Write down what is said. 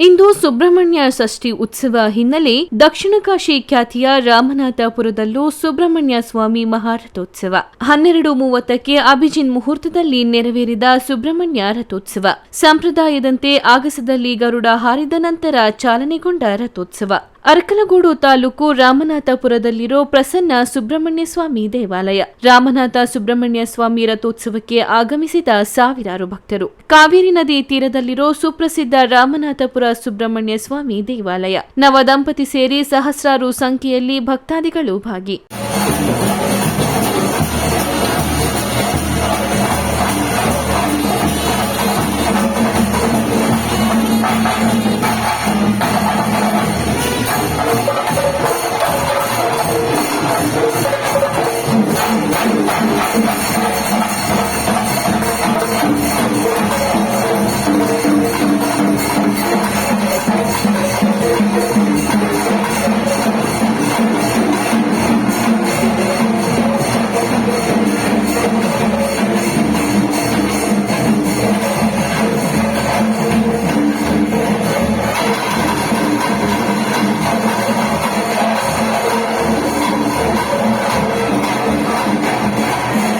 ಇಂದು ಸುಬ್ರಹ್ಮಣ್ಯ ಷಷ್ಠಿ ಉತ್ಸವ ಹಿನ್ನೆಲೆ ದಕ್ಷಿಣ ಕಾಶಿ ಖ್ಯಾತಿಯ ರಾಮನಾಥಪುರದಲ್ಲೂ ಸುಬ್ರಹ್ಮಣ್ಯ ಸ್ವಾಮಿ ಮಹಾರಥೋತ್ಸವ. ಹನ್ನೆರಡು ಮೂವತ್ತಕ್ಕೆ ಅಭಿಜಿನ್ ಮುಹೂರ್ತದಲ್ಲಿ ನೆರವೇರಿದ ಸುಬ್ರಹ್ಮಣ್ಯ ರಥೋತ್ಸವ. ಸಂಪ್ರದಾಯದಂತೆ ಆಗಸದಲ್ಲಿ ಗರುಡ ಹಾರಿದ ನಂತರ ಚಾಲನೆಗೊಂಡ ರಥೋತ್ಸವ. ಅರಕಲಗೂಡು ತಾಲೂಕು ರಾಮನಾಥಪುರದಲ್ಲಿರೋ ಪ್ರಸನ್ನ ಸುಬ್ರಹ್ಮಣ್ಯ ಸ್ವಾಮಿ ದೇವಾಲಯ. ರಾಮನಾಥ ಸುಬ್ರಹ್ಮಣ್ಯ ಸ್ವಾಮಿ ರಥೋತ್ಸವಕ್ಕೆ ಆಗಮಿಸಿದ ಸಾವಿರಾರು ಭಕ್ತರು. ಕಾವೇರಿ ನದಿ ತೀರದಲ್ಲಿರೋ ಸುಪ್ರಸಿದ್ಧ ರಾಮನಾಥಪುರ ಸುಬ್ರಹ್ಮಣ್ಯ ಸ್ವಾಮಿ ದೇವಾಲಯ. ನವ ದಂಪತಿ ಸೇರಿ ಸಹಸ್ರಾರು ಸಂಖ್ಯೆಯಲ್ಲಿ ಭಕ್ತಾದಿಗಳು ಭಾಗಿ.